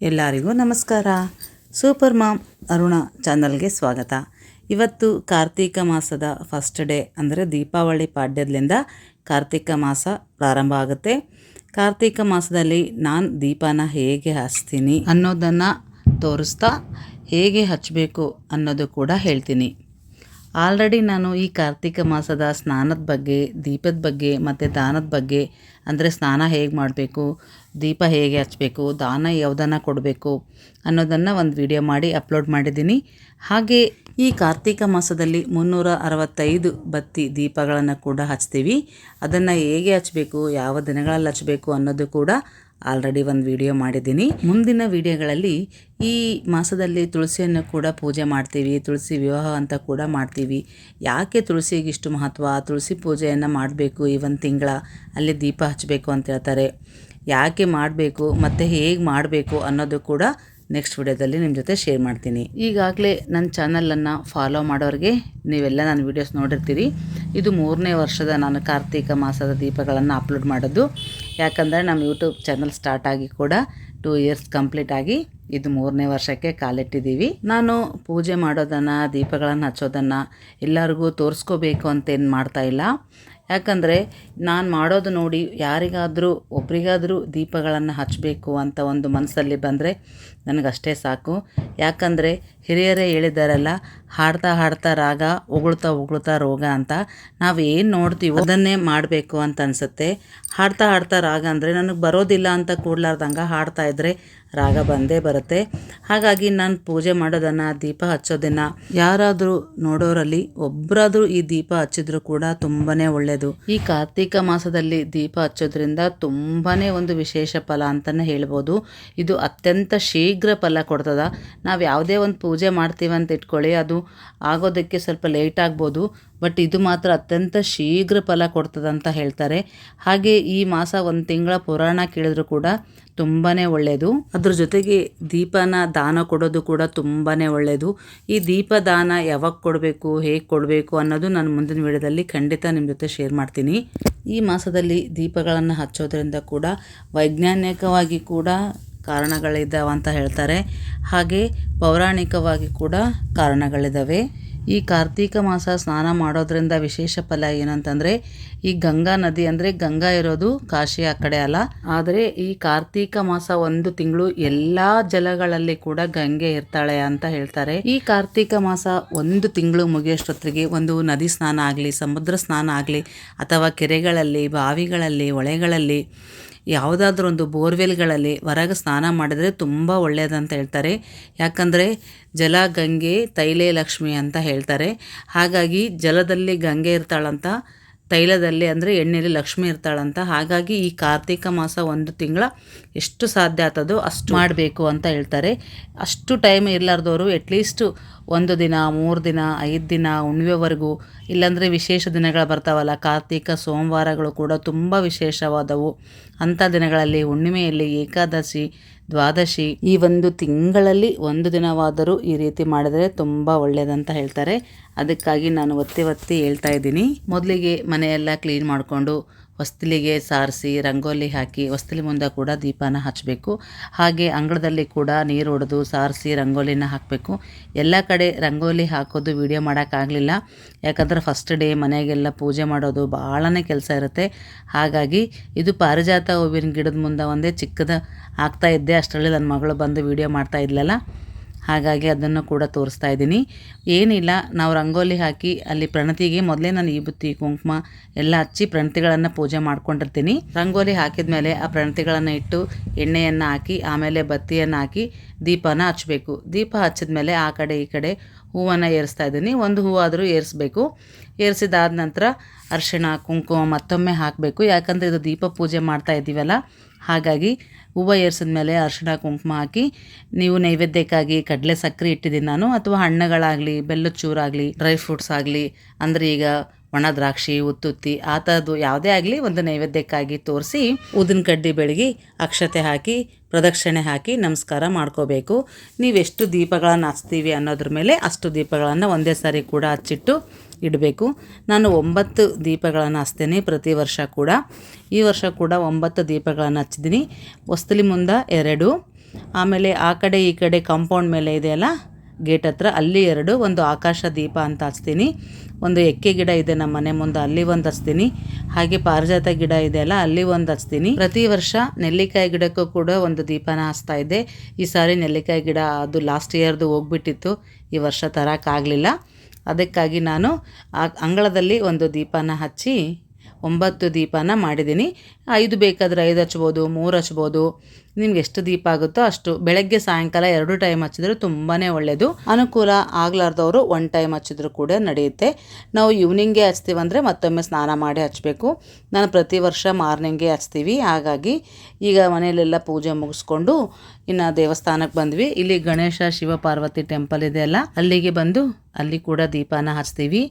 ಎಲ್ಲರಿಗೂ ನಮಸ್ಕಾರ. Super ma'am Aruna ಚಾನಲ್ಗೆ ಸ್ವಾಗತ. ಇವತ್ತು ಕಾರ್ತೀಕ ಮಾಸದ ಫಸ್ಟ್ ಡೇ ಅಂದರೆ ದೀಪಾವಳಿ ಪಾಡ್ಯದಿಂದ ಕಾರ್ತೀಕ ಮಾಸ ಪ್ರಾರಂಭ ಆಗುತ್ತೆ. ಕಾರ್ತೀಕ ಮಾಸದಲ್ಲಿ ನಾನು ದೀಪನ ಹೇಗೆ ಹಚ್ತೀನಿ ಅನ್ನೋದನ್ನು ತೋರಿಸ್ತಾ ಹೇಗೆ ಹಚ್ಚಬೇಕು ಅನ್ನೋದು ಕೂಡ ಹೇಳ್ತೀನಿ. ಆಲ್ರೆಡಿ ನಾನು ಈ ಕಾರ್ತಿಕ ಮಾಸದ ಸ್ನಾನದ ಬಗ್ಗೆ, ದೀಪದ ಬಗ್ಗೆ ಮತ್ತು ದಾನದ ಬಗ್ಗೆ, ಅಂದರೆ ಸ್ನಾನ ಹೇಗೆ ಮಾಡಬೇಕು, ದೀಪ ಹೇಗೆ ಹಚ್ಚಬೇಕು ದಾನ ಯಾವುದನ್ನು ಕೊಡಬೇಕು ಅನ್ನೋದನ್ನು ಒಂದು ವಿಡಿಯೋ ಮಾಡಿ ಅಪ್ಲೋಡ್ ಮಾಡಿದ್ದೀನಿ. ಹಾಗೆ ಈ ಕಾರ್ತಿಕ ಮಾಸದಲ್ಲಿ ಮುನ್ನೂರ ಅರವತ್ತೈದು ಬತ್ತಿ ದೀಪಗಳನ್ನು ಕೂಡ ಹಚ್ತೀವಿ. ಅದನ್ನು ಹೇಗೆ ಹಚ್ಚಬೇಕು ಯಾವ ದಿನಗಳಲ್ಲಿ ಹಚ್ಚಬೇಕು ಅನ್ನೋದು ಕೂಡ ಆಲ್ರೆಡಿ ಒಂದು ವಿಡಿಯೋ ಮಾಡಿದ್ದೀನಿ. ಮುಂದಿನ ವಿಡಿಯೋಗಳಲ್ಲಿ ಈ ಮಾಸದಲ್ಲಿ ತುಳಸಿಯನ್ನು ಕೂಡ ಪೂಜೆ ಮಾಡ್ತೀವಿ, ತುಳಸಿ ವಿವಾಹ ಅಂತ ಕೂಡ ಮಾಡ್ತೀವಿ. ಯಾಕೆ ತುಳಸಿಗೆ ಇಷ್ಟು ಮಹತ್ವ? ತುಳಸಿ ಪೂಜೆಯನ್ನು ಮಾಡಬೇಕು ಈ ಒಂದು ತಿಂಗಳ, ಅಲ್ಲಿ ದೀಪ ಹಚ್ಚಬೇಕು ಅಂತ ಹೇಳ್ತಾರೆ. ಯಾಕೆ ಮಾಡಬೇಕು, ಮತ್ತು ಹೇಗೆ ಮಾಡಬೇಕು ಅನ್ನೋದು ಕೂಡ ನೆಕ್ಸ್ಟ್ ವಿಡಿಯೋದಲ್ಲಿ ನಿಮ್ಮ ಜೊತೆ ಶೇರ್ ಮಾಡ್ತೀನಿ. ಈಗಾಗಲೇ ನನ್ನ ಚಾನಲನ್ನು ಫಾಲೋ ಮಾಡೋರಿಗೆ ನೀವೆಲ್ಲ ನನ್ನ ವೀಡಿಯೋಸ್ ನೋಡಿರ್ತೀರಿ. ಇದು ಮೂರನೇ ವರ್ಷದ ನಾನು ಕಾರ್ತೀಕ ಮಾಸದ ದೀಪಗಳನ್ನು ಅಪ್ಲೋಡ್ ಮಾಡೋದು. ಯಾಕಂದರೆ ನಮ್ಮ ಯೂಟ್ಯೂಬ್ ಚಾನಲ್ ಸ್ಟಾರ್ಟ್ ಆಗಿ ಕೂಡ ಟೂ ಇಯರ್ಸ್ ಕಂಪ್ಲೀಟ್ ಆಗಿ ಇದು ಮೂರನೇ ವರ್ಷಕ್ಕೆ ಕಾಲಿಟ್ಟಿದ್ದೀವಿ. ನಾನು ಪೂಜೆ ಮಾಡೋದನ್ನು, ದೀಪಗಳನ್ನು ಹಚ್ಚೋದನ್ನು ಎಲ್ಲರಿಗೂ ತೋರಿಸ್ಕೋಬೇಕು ಅಂತೇನು ಮಾಡ್ತಾ ಇಲ್ಲ. ಯಾಕಂದರೆ ನಾನು ಮಾಡೋದು ನೋಡಿ ಯಾರಿಗಾದರೂ ಒಬ್ರಿಗಾದರೂ ದೀಪಗಳನ್ನು ಹಚ್ಚಬೇಕು ಅಂತ ಒಂದು ಮನಸ್ಸಲ್ಲಿ ಬಂದರೆ ನನಗಷ್ಟೇ ಸಾಕು. ಯಾಕಂದರೆ ಹಿರಿಯರೇ ಹೇಳಿದ್ದಾರಲ್ಲ, ಹಾಡ್ತಾ ಹಾಡ್ತಾ ರಾಗ, ಉಗುಳ್ತಾ ಉಗುಳ್ತಾ ರೋಗ ಅಂತ. ನಾವು ಏನು ನೋಡ್ತೀವೋ ಅದನ್ನೇ ಮಾಡಬೇಕು ಅಂತ ಅನಿಸುತ್ತೆ. ಹಾಡ್ತಾ ಹಾಡ್ತಾ ರಾಗ ಅಂದರೆ ನನಗೆ ಬರೋದಿಲ್ಲ ಅಂತ ಕೂಡ್ಲಾರ್ದಂಗೆ ಹಾಡ್ತಾ ಇದ್ದರೆ ರಾಗ ಬಂದೇ ಬರುತ್ತೆ. ಹಾಗಾಗಿ ನಾನು ಪೂಜೆ ಮಾಡೋದನ್ನು, ದೀಪ ಹಚ್ಚೋದನ್ನು ಯಾರಾದರೂ ನೋಡೋರಲ್ಲಿ ಒಬ್ಬರಾದರೂ ಈ ದೀಪ ಹಚ್ಚಿದ್ರು ಕೂಡ ತುಂಬಾ ಒಳ್ಳೆಯದು ಈ ಕಾರ್ತೀಕ ಮಾಸದಲ್ಲಿ ದೀಪ ಹಚ್ಚೋದ್ರಿಂದ ತುಂಬಾ ಒಂದು ವಿಶೇಷ ಫಲ ಅಂತಲೇ ಹೇಳ್ಬೋದು. ಇದು ಅತ್ಯಂತ ಶೀಘ್ರ ಫಲ ಕೊಡ್ತದ. ನಾವು ಯಾವುದೇ ಒಂದು ಪೂಜೆ ಮಾಡ್ತೀವಿ ಅಂತ ಇಟ್ಕೊಳ್ಳಿ, ಅದು ಆಗೋದಕ್ಕೆ ಸ್ವಲ್ಪ ಲೇಟ್ ಆಗ್ಬೋದು ಬಟ್ ಇದು ಮಾತ್ರ ಅತ್ಯಂತ ಶೀಘ್ರ ಫಲ ಕೊಡ್ತದಂತ ಹೇಳ್ತಾರೆ. ಹಾಗೆ ಈ ಮಾಸ ಒಂದು ತಿಂಗಳ ಪುರಾಣ ಕೇಳಿದ್ರು ಕೂಡ ತುಂಬಾ ಒಳ್ಳೆಯದು ಅದ್ರ ಜೊತೆಗೆ ದೀಪನ ದಾನ ಕೊಡೋದು ಕೂಡ ತುಂಬಾ ಒಳ್ಳೆಯದು ಈ ದೀಪ ದಾನ ಯಾವಾಗ ಕೊಡಬೇಕು, ಹೇಗೆ ಕೊಡಬೇಕು ಅನ್ನೋದು ನಾನು ಮುಂದಿನ ವಿಡಿಯೋದಲ್ಲಿ ಖಂಡಿತ ನಿಮ್ಮ ಜೊತೆ ಶೇರ್ ಮಾಡ್ತೀನಿ. ಈ ಮಾಸದಲ್ಲಿ ದೀಪಗಳನ್ನು ಹಚ್ಚೋದ್ರಿಂದ ಕೂಡ ವೈಜ್ಞಾನಿಕವಾಗಿ ಕೂಡ ಕಾರಣಗಳಿದ್ದಾವೆ ಅಂತ ಹೇಳ್ತಾರೆ. ಹಾಗೆ ಪೌರಾಣಿಕವಾಗಿ ಕೂಡ ಕಾರಣಗಳಿದ್ದಾವೆ ಈ ಕಾರ್ತೀಕ ಮಾಸ ಸ್ನಾನ ಮಾಡೋದ್ರಿಂದ ವಿಶೇಷ ಫಲ ಏನಂತಂದರೆ, ಈ ಗಂಗಾ ನದಿ ಅಂದರೆ ಗಂಗಾ ಇರೋದು ಕಾಶಿ ಆ ಕಡೆ ಅಲ್ಲ. ಆದರೆ ಈ ಕಾರ್ತೀಕ ಮಾಸ ಒಂದು ತಿಂಗಳು ಎಲ್ಲ ಜಲಗಳಲ್ಲಿ ಕೂಡ ಗಂಗೆ ಇರ್ತಾಳೆ ಅಂತ ಹೇಳ್ತಾರೆ. ಈ ಕಾರ್ತೀಕ ಮಾಸ ಒಂದು ತಿಂಗಳು ಮುಗಿಯೋಷ್ಟೊತ್ತಿಗೆ ಒಂದು ನದಿ ಸ್ನಾನ ಆಗಲಿ, ಸಮುದ್ರ ಸ್ನಾನ ಆಗಲಿ, ಅಥವಾ ಕೆರೆಗಳಲ್ಲಿ, ಬಾವಿಗಳಲ್ಲಿ, ಹೊಳೆಗಳಲ್ಲಿ ಯಾವುದಾದ್ರೂ ಒಂದು ಬೋರ್ವೆಲ್ಗಳಲ್ಲಿ ಹೊರಗೆ ಸ್ನಾನ ಮಾಡಿದರೆ ತುಂಬ ಒಳ್ಳೆಯದಂತ ಹೇಳ್ತಾರೆ. ಯಾಕಂದರೆ ಜಲ ಗಂಗೆ ತೈಲೇ ಲಕ್ಷ್ಮಿ ಅಂತ ಹೇಳ್ತಾರೆ. ಹಾಗಾಗಿ ಜಲದಲ್ಲಿ ಗಂಗೆ ಇರ್ತಾಳಂತ ತೈಲದಲ್ಲಿ ಅಂದರೆ ಎಣ್ಣೆಯಲ್ಲಿ ಲಕ್ಷ್ಮಿ ಇರ್ತಾಳಂತ. ಹಾಗಾಗಿ ಈ ಕಾರ್ತಿಕ ಮಾಸ ಒಂದು ತಿಂಗಳ ಎಷ್ಟು ಸಾಧ್ಯ ಆಗ್ತದೋ ಅಷ್ಟು ಮಾಡಬೇಕು ಅಂತ ಹೇಳ್ತಾರೆ. ಅಷ್ಟು ಟೈಮ್ ಇರಲಾರ್ದವರು ಅಟ್ಲೀಸ್ಟು ಒಂದು ದಿನ, ಮೂರು ದಿನ, ಐದು ದಿನ, ಉಣ್ವೆವರೆಗೂ, ಇಲ್ಲಾಂದರೆ ವಿಶೇಷ ದಿನಗಳು ಬರ್ತಾವಲ್ಲ, ಕಾರ್ತಿಕ, ಸೋಮವಾರಗಳು ಕೂಡ ತುಂಬ ವಿಶೇಷವಾದವು. ಅಂಥ ದಿನಗಳಲ್ಲಿ ಹುಣ್ಣಿಮೆಯಲ್ಲಿ ಏಕಾದಶಿ ದ್ವಾದಶಿ. ಈ ಒಂದು ತಿಂಗಳಲ್ಲಿ ಒಂದು ದಿನವಾದರೂ ಈ ರೀತಿ ಮಾಡಿದರೆ ತುಂಬ ಒಳ್ಳೆಯದಂತ ಹೇಳ್ತಾರೆ. ಅದಕ್ಕಾಗಿ ನಾನು ಒತ್ತಿ ಒತ್ತಿ ಹೇಳ್ತಾ ಇದ್ದೀನಿ. ಮೊದಲಿಗೆ ಮನೆಯೆಲ್ಲ ಕ್ಲೀನ್ ಮಾಡಿಕೊಂಡು ಹೊಸ್ತಿಲಿಗೆ ಸಾರಿಸಿ ರಂಗೋಲಿ ಹಾಕಿ ಹೊಸ್ತಿಲಿ ಮುಂದೆ ಕೂಡ ದೀಪನ ಹಚ್ಚಬೇಕು. ಹಾಗೆ ಅಂಗಳದಲ್ಲಿ ಕೂಡ ನೀರು ಹೊಡೆದು ಸಾರಿಸಿ ರಂಗೋಲಿನ ಹಾಕಬೇಕು. ಎಲ್ಲ ಕಡೆ ರಂಗೋಲಿ ಹಾಕೋದು ವಿಡಿಯೋ ಮಾಡೋಕ್ಕಾಗಲಿಲ್ಲ. ಯಾಕಂದರೆ ಫಸ್ಟ್ ಡೇ ಮನೆಗೆಲ್ಲ ಪೂಜೆ ಮಾಡೋದು ಭಾಳನೇ ಕೆಲಸ ಇರುತ್ತೆ. ಹಾಗಾಗಿ ಇದು ಪಾರಿಜಾತ ಹೂವಿನ ಗಿಡದ ಮುಂದೆ ಒಂದೇ ಚಿಕ್ಕದ ಹಾಕ್ತಾ ಇದ್ದೆ ಅಷ್ಟರಲ್ಲಿ ನನ್ನ ಮಗಳು ಬಂದು ವಿಡಿಯೋ ಮಾಡ್ತಾ ಇದ್ಲಲ್ಲ. ಹಾಗಾಗಿ ಅದನ್ನು ಕೂಡ ತೋರಿಸ್ತಾ ಇದ್ದೀನಿ. ಏನಿಲ್ಲ, ನಾವು ರಂಗೋಲಿ ಹಾಕಿ ಅಲ್ಲಿ ಪ್ರಣತಿಗೆ ಮೊದಲೇ ನಾನು ಈ ಬುತ್ತಿ, ಕುಂಕುಮ ಎಲ್ಲ ಹಚ್ಚಿ ಪ್ರಣತಿಗಳನ್ನು ಪೂಜೆ ಮಾಡ್ಕೊಂಡಿರ್ತೀನಿ. ರಂಗೋಲಿ ಹಾಕಿದ ಮೇಲೆ ಆ ಪ್ರಣತಿಗಳನ್ನು ಇಟ್ಟು ಎಣ್ಣೆಯನ್ನು ಹಾಕಿ, ಆಮೇಲೆ ಬತ್ತಿಯನ್ನು ಹಾಕಿ ದೀಪನ ಹಚ್ಚಬೇಕು. ದೀಪ ಹಚ್ಚಿದ ಮೇಲೆ ಆ ಕಡೆ ಈ ಕಡೆ ಹೂವನ್ನು ಏರಿಸ್ತಾ ಇದ್ದೀನಿ. ಒಂದು ಹೂವಾದರೂ ಏರಿಸ್ಬೇಕು. ಏರಿಸಿದಾದ ನಂತರ ಅರಿಶಿಣ, ಕುಂಕುಮ ಮತ್ತೊಮ್ಮೆ ಹಾಕಬೇಕು. ಯಾಕಂದರೆ ಇದು ದೀಪ ಪೂಜೆ ಮಾಡ್ತಾ ಇದ್ದೀವಲ್ಲ, ಹಾಗಾಗಿ ಹೂವು ಏರಿಸಿದ ಮೇಲೆ ಅರಿಶಿಣ, ಕುಂಕುಮ ಹಾಕಿ ನೀವು ನೈವೇದ್ಯಕ್ಕಾಗಿ ಕಡಲೆ ಸಕ್ಕರೆ ಇಟ್ಟಿದ್ದೀನಿ ನಾನು, ಅಥವಾ ಹಣ್ಣುಗಳಾಗಲಿ, ಬೆಲ್ಲದ ಚೂರಾಗಲಿ, ಡ್ರೈ ಫ್ರೂಟ್ಸ್ ಆಗಲಿ, ಅಂದರೆ ಈಗ ಒಣ ದ್ರಾಕ್ಷಿ, ಉತ್ತುತ್ತಿ ಆ ಥರದ್ದು ಯಾವುದೇ ಆಗಲಿ ಒಂದು ನೈವೇದ್ಯಕ್ಕಾಗಿ ತೋರಿಸಿ ಉದಿನ ಕಡ್ಡಿ ಬೆಳಗಿ ಅಕ್ಷತೆ ಹಾಕಿ, ಪ್ರದಕ್ಷಿಣೆ ಹಾಕಿ ನಮಸ್ಕಾರ ಮಾಡ್ಕೋಬೇಕು. ನೀವೆಷ್ಟು ದೀಪಗಳನ್ನು ಹಚ್ತೀವಿ ಅನ್ನೋದ್ರ ಮೇಲೆ ಅಷ್ಟು ದೀಪಗಳನ್ನು ಒಂದೇ ಸಾರಿ ಕೂಡ ಹಚ್ಚಿಟ್ಟು ಇಡಬೇಕು. ನಾನು ಒಂಬತ್ತು ದೀಪಗಳನ್ನು ಹಚ್ತೇನೆ ಪ್ರತಿ ವರ್ಷ ಕೂಡ. ಈ ವರ್ಷ ಕೂಡ ಒಂಬತ್ತು ದೀಪಗಳನ್ನು ಹಚ್ಚಿದ್ದೀನಿ. ಹೊಸ್ತಲಿ ಮುಂದೆ ಎರಡು. ಆಮೇಲೆ ಆ ಕಡೆ ಈ ಕಡೆ ಕಾಂಪೌಂಡ್ ಮೇಲೆ ಇದೆಯಲ್ಲ ಗೇಟ್ ಹತ್ರ, ಅಲ್ಲಿ ಎರಡು, ಒಂದು ಆಕಾಶ ದೀಪ ಅಂತ ಹಚ್ತೀನಿ. ಒಂದು ಎಕ್ಕೆ ಗಿಡ ಇದೆ ನಮ್ಮ ಮನೆ ಮುಂದೆ, ಅಲ್ಲಿ ಒಂದು ಹಚ್ತೀನಿ. ಹಾಗೆ ಪಾರಿಜಾತ ಗಿಡ ಇದೆ ಅಲ್ಲ, ಅಲ್ಲಿ ಒಂದು ಹಚ್ತೀನಿ. ಪ್ರತಿ ವರ್ಷ ನೆಲ್ಲಿಕಾಯಿ ಗಿಡಕ್ಕೂ ಕೂಡ ಒಂದು ದೀಪನ ಹಚ್ತಾ ಇದ್ದೆ. ಈ ಸಾರಿ ನೆಲ್ಲಿಕಾಯಿ ಗಿಡ ಅದು ಲಾಸ್ಟ್ ಇಯರ್ದು ಹೋಗ್ಬಿಟ್ಟಿತ್ತು. ಈ ವರ್ಷ ತರೋಕ್ಕಾಗಲಿಲ್ಲ ಅದಕ್ಕಾಗಿ ನಾನು ಆ ಅಂಗಳದಲ್ಲಿ ಒಂದು ದೀಪನ ಹಚ್ಚಿ, ಒಂಬತ್ತು ದೀಪನ ಮಾಡಿದ್ದೀನಿ. ಐದು ಬೇಕಾದರೆ ಐದು ಹಚ್ಬೋದು, ಮೂರು ಹಚ್ಬೋದು. ನಿಮ್ಗೆ ಎಷ್ಟು ದೀಪ ಆಗುತ್ತೋ ಅಷ್ಟು ಬೆಳಗ್ಗೆ ಸಾಯಂಕಾಲ ಎರಡು ಟೈಮ್ ಹಚ್ಚಿದ್ರೆ ತುಂಬಾ ಒಳ್ಳೆಯದು ಅನುಕೂಲ ಆಗ್ಲಾರ್ದವರು ಒನ್ ಟೈಮ್ ಹಚ್ಚಿದ್ರು ಕೂಡ ನಡೆಯುತ್ತೆ. ನಾವು ಈವ್ನಿಂಗೇ ಹಚ್ತೀವಂದರೆ ಮತ್ತೊಮ್ಮೆ ಸ್ನಾನ ಮಾಡಿ ಹಚ್ಚಬೇಕು ನಾನು ಪ್ರತಿ ವರ್ಷ ಮಾರ್ನಿಂಗೇ ಹಚ್ತೀವಿ. ಹಾಗಾಗಿ ಈಗ ಮನೆಯಲ್ಲೆಲ್ಲ ಪೂಜೆ ಮುಗಿಸ್ಕೊಂಡು ಇನ್ನು ದೇವಸ್ಥಾನಕ್ಕೆ ಬಂದ್ವಿ. ಇಲ್ಲಿ ಗಣೇಶ ಶಿವ ಪಾರ್ವತಿ ಟೆಂಪಲ್ ಇದೆ ಅಲ್ಲ, ಅಲ್ಲಿಗೆ ಬಂದು ಅಲ್ಲಿ ಕೂಡ ದೀಪನ ಹಚ್ತೀವಿ.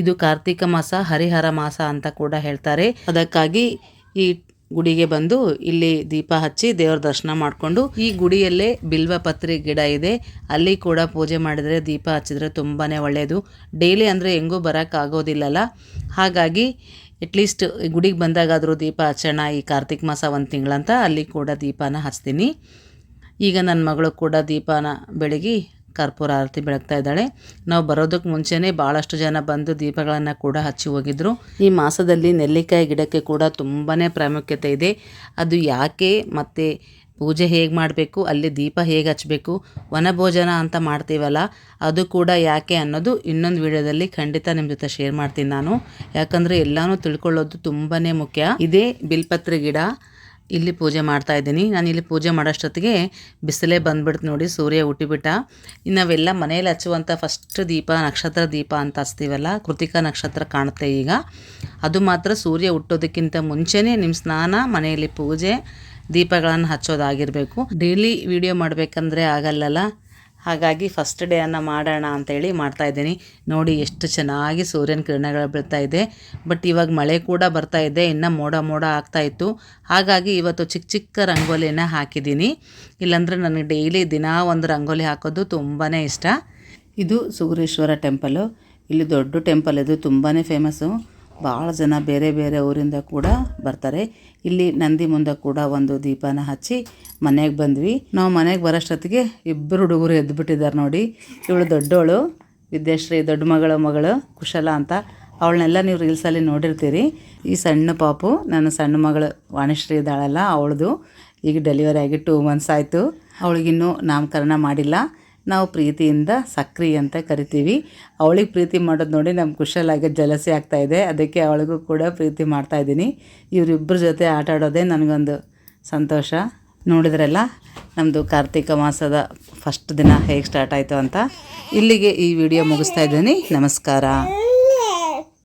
ಇದು ಕಾರ್ತಿಕ ಮಾಸ, ಹರಿಹರ ಮಾಸ ಅಂತ ಕೂಡ ಹೇಳ್ತಾರೆ. ಅದಕ್ಕಾಗಿ ಈ ಗುಡಿಗೆ ಬಂದು ಇಲ್ಲಿ ದೀಪ ಹಚ್ಚಿ ದೇವ್ರ ದರ್ಶನ ಮಾಡಿಕೊಂಡು ಈ ಗುಡಿಯಲ್ಲೇ ಬಿಲ್ವ ಪತ್ರಿ ಗಿಡ ಇದೆ. ಅಲ್ಲಿ ಕೂಡ ಪೂಜೆ ಮಾಡಿದರೆ ದೀಪ ಹಚ್ಚಿದ್ರೆ ತುಂಬಾ ಒಳ್ಳೆಯದು ಡೈಲಿ ಅಂದರೆ ಹೆಂಗೂ ಬರೋಕ್ಕಾಗೋದಿಲ್ಲಲ್ಲ ಹಾಗಾಗಿ ಅಟ್ಲೀಸ್ಟ್ ಗುಡಿಗೆ ಬಂದಾಗಾದರೂ ದೀಪ ಹಚ್ಚೋಣ ಈ ಕಾರ್ತಿಕ್ ಮಾಸ ಒಂದು ತಿಂಗಳಂತ ಅಲ್ಲಿ ಕೂಡ ದೀಪನ ಹಚ್ತೀನಿ. ಈಗ ನನ್ನ ಮಗಳು ಕೂಡ ದೀಪನ ಬೆಳಗಿ ಕರ್ಪೂರ ಆರತಿ ಬೆಳಗ್ತಾ ಇದ್ದಾಳೆ. ನಾವು ಬರೋದಕ್ಕೆ ಮುಂಚೆನೇ ಭಾಳಷ್ಟು ಜನ ಬಂದು ದೀಪಗಳನ್ನು ಕೂಡ ಹಚ್ಚಿ ಹೋಗಿದ್ರು. ಈ ಮಾಸದಲ್ಲಿ ನೆಲ್ಲಿಕಾಯಿ ಗಿಡಕ್ಕೆ ಕೂಡ ತುಂಬಾ ಪ್ರಾಮುಖ್ಯತೆ ಇದೆ. ಅದು ಯಾಕೆ, ಮತ್ತು ಪೂಜೆ ಹೇಗೆ ಮಾಡಬೇಕು, ಅಲ್ಲಿ ದೀಪ ಹೇಗೆ ಹಚ್ಚಬೇಕು, ವನಭೋಜನ ಅಂತ ಮಾಡ್ತೀವಲ್ಲ, ಅದು ಕೂಡ ಯಾಕೆ ಅನ್ನೋದು ಇನ್ನೊಂದು ವಿಡಿಯೋದಲ್ಲಿ ಖಂಡಿತ ನಿಮ್ಮ ಜೊತೆ ಶೇರ್ ಮಾಡ್ತೀನಿ ನಾನು. ಯಾಕಂದರೆ ಎಲ್ಲನೂ ತಿಳ್ಕೊಳ್ಳೋದು ತುಂಬಾ ಮುಖ್ಯ. ಇದೇ ಬಿಲ್ಪತ್ರೆ ಗಿಡ. ಇಲ್ಲಿ ಪೂಜೆ ಮಾಡ್ತಾ ಇದ್ದೀನಿ. ನಾನು ಇಲ್ಲಿ ಪೂಜೆ ಮಾಡೋಷ್ಟೊತ್ತಿಗೆ ಬಿಸಿಲೇ ಬಂದ್ಬಿಡ್ತು ನೋಡಿ ಸೂರ್ಯ ಹುಟ್ಟಿಬಿಟ್ಟ. ಇನ್ನು ನಾವೆಲ್ಲ ಮನೇಲಿ ಹಚ್ಚುವಂಥ ಫಸ್ಟ್ ದೀಪ, ನಕ್ಷತ್ರ ದೀಪ ಅಂತ ಹಚ್ತೀವಲ್ಲ, ಕೃತಿಕಾ ನಕ್ಷತ್ರ ಕಾಣುತ್ತೆ ಈಗ. ಅದು ಮಾತ್ರ ಸೂರ್ಯ ಹುಟ್ಟೋದಕ್ಕಿಂತ ಮುಂಚೆನೇ ನಿಮ್ಮ ಸ್ನಾನ, ಮನೆಯಲ್ಲಿ ಪೂಜೆ, ದೀಪಗಳನ್ನು ಹಚ್ಚೋದಾಗಿರಬೇಕು. ಡೈಲಿ ವಿಡಿಯೋ ಮಾಡಬೇಕಂದ್ರೆ ಆಗಲ್ಲಲ್ಲ? ಹಾಗಾಗಿ ಫಸ್ಟ್ ಡೇ ಅನ್ನು ಮಾಡೋಣ ಅಂತೇಳಿ ಮಾಡ್ತಾಯಿದ್ದೀನಿ ನೋಡಿ ಎಷ್ಟು ಚೆನ್ನಾಗಿ ಸೂರ್ಯನ ಕಿರಣಗಳು ಬೀಳ್ತಾ ಇದೆ. ಬಟ್ ಇವಾಗ ಮಳೆ ಕೂಡ ಬರ್ತಾ ಇದೆ. ಇನ್ನು ಮೋಡ ಮೋಡ ಆಗ್ತಾ ಇತ್ತು. ಹಾಗಾಗಿ ಇವತ್ತು ಚಿಕ್ಕ ಚಿಕ್ಕ ರಂಗೋಲಿನ ಹಾಕಿದ್ದೀನಿ. ಇಲ್ಲಾಂದರೆ ನನಗೆ ಡೈಲಿ ದಿನ ಒಂದು ರಂಗೋಲಿ ಹಾಕೋದು ತುಂಬಾ ಇಷ್ಟ. ಇದು ಸೂರೇಶ್ವರ ಟೆಂಪಲು ಇಲ್ಲಿ ದೊಡ್ಡ ಟೆಂಪಲ್ ಇದು ತುಂಬಾ ಫೇಮಸ್ಸು ಭಾಳ ಜನ ಬೇರೆ ಬೇರೆ ಊರಿಂದ ಕೂಡ ಬರ್ತಾರೆ. ಇಲ್ಲಿ ನಂದಿ ಮುಂದೆ ಕೂಡ ಒಂದು ದೀಪನ ಹಚ್ಚಿ ಮನೆಗೆ ಬಂದ್ವಿ. ನಾವು ಮನೆಗೆ ಬರೋಷ್ಟೊತ್ತಿಗೆ ಇಬ್ಬರು ಹುಡುಗರು ಎದ್ದು ಬಿಟ್ಟಿದ್ದಾರೆ ನೋಡಿ. ಇವಳು ದೊಡ್ಡವಳು, ವಿದ್ಯಾಶ್ರೀ ದೊಡ್ಡ ಮಗಳ ಮಗಳು ಕುಶಲ ಅಂತ. ಅವಳನ್ನೆಲ್ಲ ನೀವು ರೀಲ್ಸಲ್ಲಿ ನೋಡಿರ್ತೀರಿ. ಈ ಸಣ್ಣ ಪಾಪು, ನನ್ನ ಸಣ್ಣ ಮಗಳು ವಾಣಿಶ್ರೀ ಇದ್ದಾಳಲ್ಲ, ಅವಳದು. ಈಗ ಡೆಲಿವರಿ ಆಗಿ ಟೂ ಮಂತ್ಸ್ ಆಯಿತು. ಅವಳಿಗಿನ್ನೂ ನಾಮಕರಣ ಮಾಡಿಲ್ಲ. ನಾವು ಪ್ರೀತಿಯಿಂದ ಸಕ್ರಿ ಅಂತ ಕರಿತೀವಿ. ಅವಳಿಗೆ ಪ್ರೀತಿ ಮಾಡೋದು ನೋಡಿ ನಮ್ಮ ಕುಶಲಾಗಿ ಜಲಸಿ ಇದೆ. ಅದಕ್ಕೆ ಅವಳಿಗೂ ಕೂಡ ಪ್ರೀತಿ ಮಾಡ್ತಾ ಇದ್ದೀನಿ. ಇವರಿಬ್ಬರ ಜೊತೆ ಆಟ ಆಡೋದೇ ನನಗೊಂದು ಸಂತೋಷ. ನೋಡಿದ್ರಲ್ಲ ನಮ್ಮದು ಕಾರ್ತಿಕ ಮಾಸದ ಫಸ್ಟ್ ದಿನ ಹೇಗೆ ಸ್ಟಾರ್ಟ್ ಆಯಿತು ಅಂತ. ಇಲ್ಲಿಗೆ ಈ ವಿಡಿಯೋ ಮುಗಿಸ್ತಾ ಇದ್ದೀನಿ. ನಮಸ್ಕಾರ.